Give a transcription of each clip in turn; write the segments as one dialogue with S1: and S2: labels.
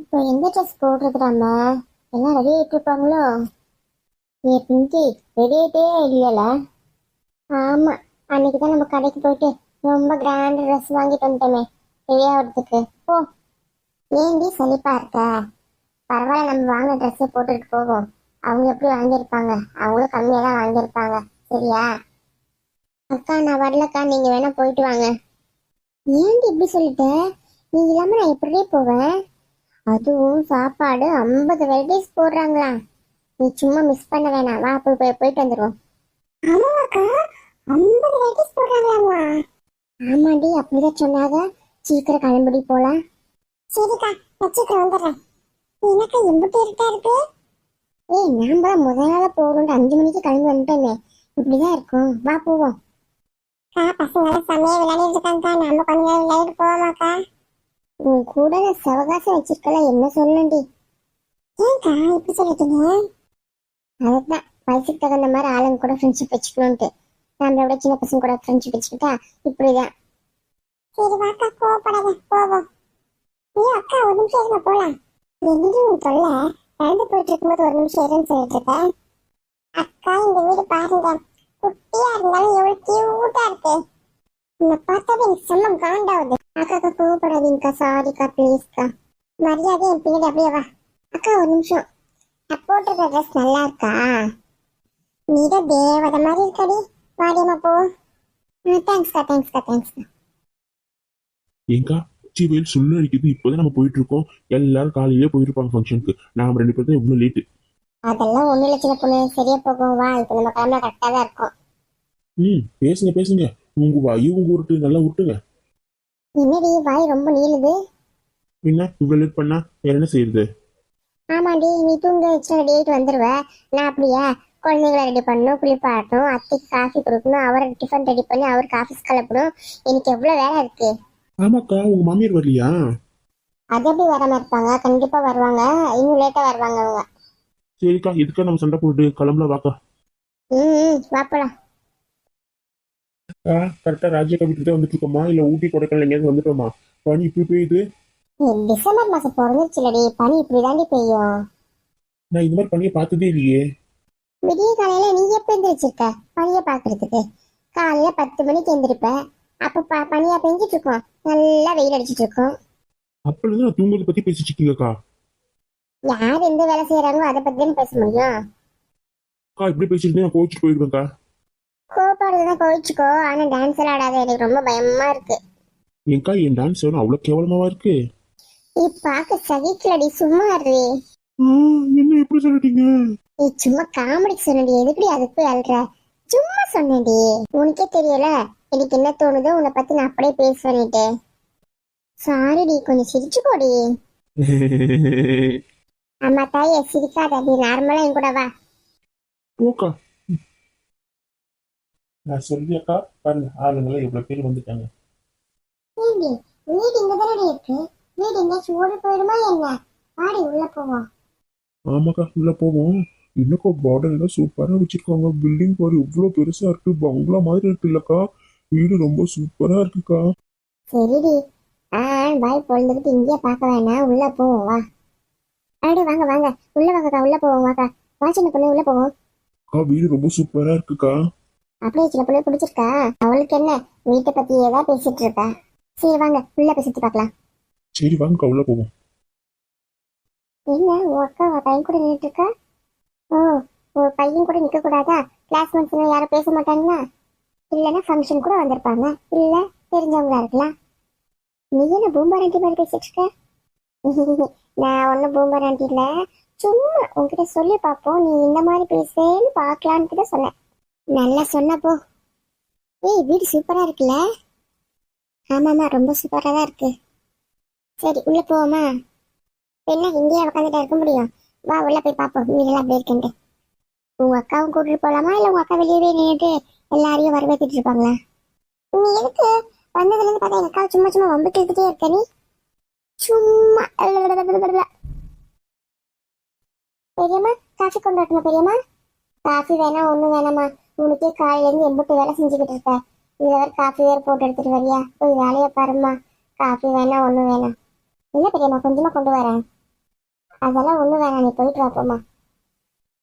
S1: இப்போ எந்த ட்ரெஸ் போடுறதுடாம எல்லாம் ரெடி ஆகிட்டு இருப்பாங்களோ? ஏ பிங்கி ரெடி ஆகிட்டே இல்லையல ஆமாம் அன்னைக்கு தான் நம்ம கடைக்கு போயிட்டு ரொம்ப கிராண்ட் ட்ரெஸ் வாங்கிட்டு வந்துட்டோமே ரெடி ஆகிறதுக்கு. ஓ ஏண்டி சலிப்பா இருக்க? பரவாயில்ல நம்ம வாங்கின ட்ரெஸ்ஸை போட்டுட்டு போவோம். அவங்க எப்படி வாங்கியிருப்பாங்க? அவங்களும் கம்மியாக தான் வாங்கியிருப்பாங்க. சரியா? அக்கா நான் வரலக்கா. நீங்கள் வேணால் போயிட்டு வாங்க. ஏன்டி இப்படி சொல்லிட்டு? நீ இல்லாமல் நான் எப்படியே போவேன்? அதுவும் சாப்பாடு ஐம்பது வெரைட்டிஸ் போடுறாங்களா. நீ சும்மா மிஸ் பண்ண வேணாம். வா போய் போய் போயிட்டு வந்துடுவோம் ஆமாக்கா ஐம்பது வெரைட்டிஸ் போடுறாங்களாமா. ஆமாடி அப்படிதான் சொன்னாங்க. சீக்கிரம் கிளம்படி போலாம். சரிக்கா நான் சீக்கிரம் வந்துடுறேன். எனக்கு எம்பிட்டு இருட்டா இருக்கு. ஏய் நாம தான் முதல் நாள் போகணும்னு அஞ்சு மணிக்கு கிளம்பி வந்துட்டோமே இப்படிதான் இருக்கும். வா போவோம். அக்கா பசங்க செம்மையா விளையாடிட்டு இருக்காங்கக்கா. நம்ம கொஞ்ச நேரம் விளையாடிட்டு போவோமாக்கா. உன் கூட நான் சவகாசம் வச்சிருக்கல என்ன சொல்லண்டி ஏன்க்கா இப்படி சொல்லிட்டீங்க? அதுதான் வயசுக்கு தகுந்த மாதிரி ஆளுங்க கூட ஃப்ரெண்ட்ஷிப் வச்சுக்கணும்ட்டு. நம்மளை விட சின்ன பசங்க கூட ஃப்ரெண்ட்ஷிப் வச்சுக்கிட்டா இப்படிதான். சரி வாக்கா கோவப்படாத போவோம் நீ அக்கா ஒரு நிமிஷம் இருங்க போலாம். எங்கிட்ட உன் தொல்லை? நடந்து போயிட்டு இருக்கும்போது ஒரு நிமிஷம் இருன்னு சொல்லிட்டு இருக்கேன் அக்கா இந்த வீடு பாருங்க. குட்டியா இருந்தாலும் எவ்வளவு கியூட்டா இருக்கு. உன்னை பார்த்தாவே எனக்கு செம்ம காண்டாவது அக்காக்கா கோவப்படாதீங்கக்கா. சாரிக்கா ப்ளீஸ்க்கா மரியாதை என் பின்னாடி அப்படியே வா. அக்கா ஒரு நிமிஷம். நான் போட்டிருக்க ட்ரெஸ் நல்லா இருக்கா? நீதான் தேவதை மாதிரி இருக்காடி. வாடியம்மா போ. தேங்க்ஸ்க்கா தேங்க்ஸ்க்கா தேங்க்ஸ்க்கா
S2: ஏங்கா உச்சி வெயில் சுள்ள அடிக்குது. இப்போதான் நம்ம போயிட்டு இருக்கோம் எல்லாரும் காலையிலே போயிருப்பாங்க ஃபங்க்ஷனுக்கு நாம ரெண்டு பேரும் தான் இவ்வளோ லேட்டு
S1: அதெல்லாம் ஒன்றும் இல்லை சின்ன பொண்ணு. சரியா போகும். வா இப்போ நம்ம கிளம்ப கரெக்டாக தான் இருக்கும்.
S2: ம் பேசுங்க பேசுங்க. உங்க வாயு உங்க உருட்டு நல்லா விட்டுங்க
S1: என்னடி வாய் ரொம்ப நீளுது?
S2: என்ன இவ்வளோ லேட் பண்ணா வேற என்ன செய்யுது?
S1: ஆமாண்டி நீ தூங்க வச்சு ரெடி ஆகிட்டு வந்துடுவ நான் அப்படியா? குழந்தைங்களை ரெடி பண்ணணும் குளிப்பாட்டணும் அத்தைக்கு காஃபி கொடுக்கணும் அவரை டிஃபன் ரெடி பண்ணி அவருக்கு ஆஃபீஸ் கிளப்பணும். எனக்கு எவ்வளோ வேலை இருக்கு?
S2: ஆமாக்கா உங்க மாமியார் வரலையா?
S1: அது எப்படி வராம இருப்பாங்க? கண்டிப்பா வருவாங்க. இன்னும் லேட்டா வருவாங்க அவங்க.
S2: சரிக்கா இதுக்கா நம்ம சண்டை போட்டு கிளம்பலாம் வாக்கா.
S1: ம் ம் வாப்பலாம்.
S2: கரெக்டாக ராஜ்யக்கா வீட்டுக்கு தான் வந்துட்டு இருக்கோமா இல்லை ஊட்டி கொடைக்கானல் எங்கேயாவது வந்துட்டோமா? பனி இப்படி பெய்யுது.
S1: டிசம்பர் மாசம் பிறந்துச்சுலடி பனி இப்படி தாண்டி பெய்யும்.
S2: நான் இந்த மாதிரி பனியை பார்த்ததே இல்லையே.
S1: விடிய காலையில நீ எப்ப எந்திரிச்சிருக்க? பனியை பாக்குறதுக்கு காலையில பத்து மணிக்கு எந்திரிப்ப அப்ப பனியா பெஞ்சிட்டு இருக்கும் நல்லா வெயில் அடிச்சிட்டு இருக்கும்
S2: அப்பலேருந்து நான் தூங்குறத பற்றி பேசிட்டு இருக்கீங்கக்கா.
S1: யார் எந்த வேலை செய்யறாங்களோ அதை பத்தி தானே பேச முடியும்.
S2: அக்கா இப்படி பேசிட்டு நான் கோச்சிட்டு போயிடுவேன்க்கா.
S1: கோப்பாடுதான் கோவிச்சுக்கோ ஆனா டான்ஸ் ஆடாத. எனக்கு ரொம்ப பயமா இருக்கு.
S2: ஏன்க்கா என் டான்ஸ் வேணும். அவ்வளோ கேவலமாவா இருக்கு?
S1: நீ பாக்க சகிக்கலடி. சும்மா இரு
S2: என்ன எப்படி சொல்லிட்டீங்க?
S1: நீ சும்மா காமெடிக்கு சொன்னடி. எதுக்குடி அதுக்கு போய் அழுற? சும்மா சொன்னடி உனக்கே தெரியல. எனக்கு என்ன தோணுதோ உன்னை பத்தி நான் அப்படியே பேசுவேன்னுட்டு. சாரிடி கொஞ்சம் சிரிச்சுக்கோடி அம்மா தாயே. சிரிக்காத. நீ நார்மலா என் கூட வா.
S2: போக்கா. நான் சொல்லியாக்கா பாருங்க ஆளுங்களாம் எவ்வளோ பேர் வந்துட்டாங்க.
S1: ஏண்டி வீடு இங்க தானடி இருக்கு? வீடு எங்கேயாச்சும் ஓடி போயிடுமா என்ன? வாடி உள்ள போவோம்
S2: ஆமாக்கா உள்ள போவோம் இன்னக்கா கார்டன் எல்லாம் சூப்பரா வச்சிருக்காங்க. பில்டிங் பாரு இவ்வளோ பெருசா இருக்கு. பங்களா மாதிரி இருக்கு இல்லக்கா. வீடு ரொம்ப சூப்பரா இருக்குக்கா.
S1: சரிடி. ஆ பாய் பொழுதுகிட்டு இங்கேயே பார்க்க வேணாம் உள்ள போவோம் வா. அடி வாங்க வாங்க. உள்ள வாங்கக்கா உள்ள போவோம் வாக்கா. வா சின்ன பொண்ணு உள்ள போவோம்
S2: அக்கா வீடு ரொம்ப சூப்பரா இருக்குக்கா.
S1: அப்படியே சின்ன பொண்ணு பிடிச்சிருக்கா அவளுக்கு என்ன? வீட்டை பத்தி ஏதாவது பேசிட்டு இருக்கா சரி வாங்க. உள்ள போய் சுத்தி பார்க்கலாம்.
S2: சரி வாங்கக்கா உள்ள போவோம்.
S1: என்ன? உன் அக்கா அவ பையன் கூட நின்றுட்டு இருக்கா? ஓ உன் பையன் கூட நிக்க கூடாதா? கிளாஸ்மேட்ஸ் யாரும் பேச மாட்டாங்களா இல்லைன்னா ஃபங்க்ஷன் கூட வந்திருப்பாங்க. இல்ல தெரிஞ்சவங்களா இருக்கலாம். நீ என்ன பூம்பர் ஆண்டி மாதிரி பேசிட்டு இருக்க? நான் ஒன்றும் பூம்பர் ஆண்டி இல்ல. சும்மா உன்கிட்ட சொல்லி பார்ப்போம். நீ இந்த மாதிரி பேசுன்னு பார்க்கலான்ட்டு தான் சொன்னேன். நல்லா சொன்னப்போ ஏய் வீடு சூப்பரா இருக்குல்ல? ஆமாம்மா ரொம்ப சூப்பரா தான் இருக்கு. சரி உள்ள போவோமா? என்ன இங்கேயே உட்காந்துட்டு இருக்க முடியும்? வா உள்ள போய் பார்ப்போம் வீடெல்லாம் அப்படி இருக்குன்ட்டு. உங்க அக்காவும் கூட்டிட்டு போகலாமா இல்ல உங்க அக்கா வெளியவே நின்றுட்டு எல்லாரையும் வரவேற்றிட்டு இருப்பாங்களா? நீ எதுக்கு? வந்ததுல இருந்து பார்த்தா எங்க அக்கா சும்மா சும்மா வம்பு கேட்டுட்டே இருக்க நீ. சும்மா. பெரியம்மா காஃபி கொண்டு வரட்டுமா பெரியம்மா? காஃபி வேணாம் ஒன்றும் வேணாம்மா. உனக்கே காலையிலேருந்து எம்பிட்டு வேலை செஞ்சுக்கிட்டு இருக்க. இதுல வேறு காஃபி வேறு போட்டு எடுத்துட்டு வரியா? போய் வேலையை பாரும்மா. காஃபி வேணாம் ஒன்றும் வேணாம் இல்லை பெரியம்மா கொஞ்சமாக கொண்டு வரேன் அதெல்லாம் ஒன்றும் வேணாம் நீ போயிட்டு வாப்போம்மா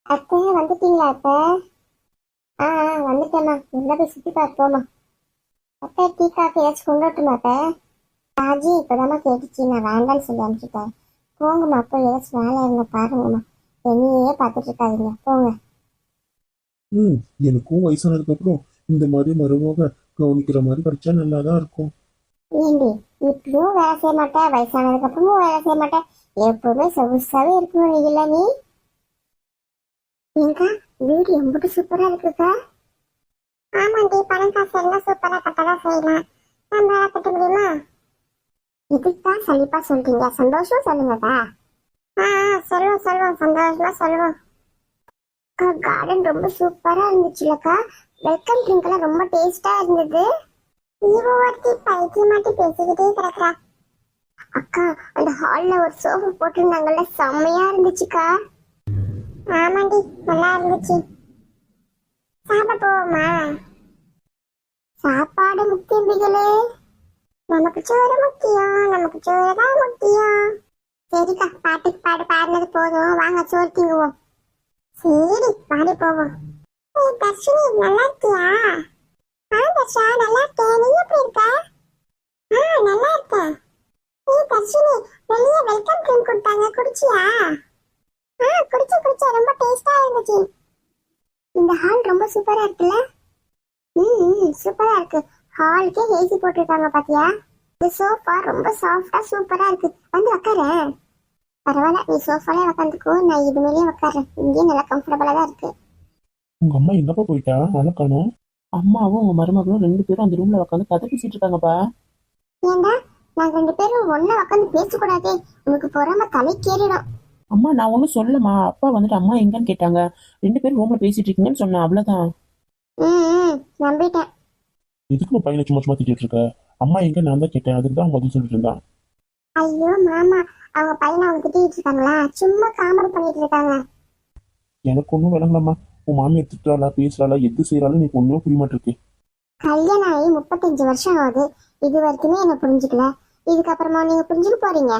S1: அத்தை வந்துட்டீங்களா அத்தை? ஆ ஆ, வந்துட்டேம்மா. உள்ள போய் சுற்றி பார்ப்போம்மா அத்தை டீ காஃபி ஏதாச்சும் கொண்டு வரட்டுமா அத்தை? ராஜி இப்போதாம்மா கேட்டுச்சு. நான் வேண்டாம்னு சொல்லி அனுப்பிச்சிட்டேன். போங்கம்மா அப்போ ஏதாச்சும் வேலை இருந்தா பாருங்கம்மா. என்னையே பார்த்துட்டு இருக்காதீங்க. போங்க.
S2: ம் எனக்கும் வயசானதுக்கு அப்புறம் இந்த மாதிரி மருமக கவனிக்கிற மாதிரி கிடைச்சா நல்லா தான் இருக்கும்.
S1: ஏண்டி இப்பவும் வேலை செய்ய மாட்டேன் வயசானதுக்கு அப்புறமும் வேலை செய்ய மாட்டேன் எப்பவுமே சொகுசாவே இருக்கணும் நீ இல்ல நீ? ஏங்கா வீடு எம்பிட்டு சூப்பரா இருக்குக்கா? ஆமாண்டி பணம் காசு எல்லாம் சூப்பரா கட்டதா செய்யலாம் நம்ம வேலை கட்ட முடியுமா? இதுதான் சலிப்பா சொல்றீங்க. சந்தோஷம் சொல்லுங்கக்கா. ஆ, சொல்லுவோம் சொல்லுவோம். சந்தோஷமா சொல்லுவோம். அக்கா கார்டன் ரொம்ப சூப்பரா இருந்துச்சுலக்கா. வெல்கம் ட்ரிங்க் எல்லாம் ரொம்ப டேஸ்டா இருந்தது. இவ ஒருத்தி பைத்தியமாட்டி பேசிக்கிட்டே கிடக்குறா. அக்கா அந்த ஹால்ல ஒரு சோஃபா போட்டிருந்தாங்கல்ல செம்மையா இருந்துச்சுக்கா. ஆமாண்டி நல்லா இருந்துச்சு. சாப்பிட போவோமா சாப்பாடு முக்கியம் பிகளே நமக்கு சோறு முக்கியம் நமக்கு சோறு தான் முக்கியம். சரிக்கா பாட்டுக்கு பாடு பாடுனது போதும். வாங்க சோறு திங்குவோம். சரி பாடி போவோம். ஏய், தர்ஷினி நல்லா இருக்கியா? ஆ தர்ஷா நல்லா இருக்கேன். நீ எப்படி இருக்க? ஆ நல்லா இருக்கேன். ஏய் தர்ஷினி வெளியே வெல்கம் ட்ரிங்க் கொடுத்தாங்க. குடிச்சியா? ஆ குடிச்சு குடிச்சு ரொம்ப டேஸ்டா இருந்துச்சு. இந்த ஹால் ரொம்ப சூப்பரா இருக்குல்ல? ம் சூப்பரா இருக்கு. ஹாலுக்கே ஏசி போட்டிருக்காங்க பாத்தியா? இந்த சோஃபா ரொம்ப சாஃப்டா சூப்பரா இருக்கு. வந்து உக்காரேன் பரவாயில்ல நீ சோஃபாலே உக்காந்துக்கோ நான் இது மேலேயே உட்காரேன் இங்கேயும் நல்லா கம்ஃபர்டபுளா தான் இருக்கு.
S2: உங்க அம்மா எங்கப்பா போயிட்டா? நல்லா காணோம்
S3: அம்மாவும் உங்க மருமகளும் ரெண்டு பேரும் அந்த ரூம்ல உட்காந்து கதை பேசிட்டு இருக்காங்கப்பா.
S1: ஏண்டா நாங்க ரெண்டு பேரும் ஒண்ணா உட்காந்து பேசக்கூடாதே. உனக்கு பொறாம தலைக்கேறிடும்
S3: அம்மா நான் ஒன்றும் சொல்லம்மா அப்பா வந்துட்டு அம்மா எங்கன்னு கேட்டாங்க. ரெண்டு பேரும் ரூம்ல பேசிட்டு இருக்கீங்கன்னு சொன்னேன் அவ்வளவுதான்.
S1: ம் நம்பிட்டேன்.
S2: எதுக்கு பையனை சும்மா சும்மா திட்டிட்டு இருக்க? அம்மா எங்க நான் தான் கேட்டேன். அதுக்கு தான் பதில் சொல்லிட்டு இருந்தான்.
S1: ஐயோ மாமா. அவங்க பையனை அவங்க திட்டிட்டு இருக்காங்களா? சும்மா காமெடி பண்ணிட்டு இருக்காங்க.
S2: எனக்கு ஒன்றும் விளங்கலம்மா உன் மாமியார் திட்டுறாளா பேசுறாளா எது செய்யறாலும் நீ ஒன்றும் புரிய மாட்டிருக்கு
S1: கல்யாணம் ஆகி முப்பத்தஞ்சு வருஷம் ஆகுது. இது வரைக்குமே என்ன புரிஞ்சுக்கல. இதுக்கப்புறமா நீங்க புரிஞ்சுக்க போறீங்க?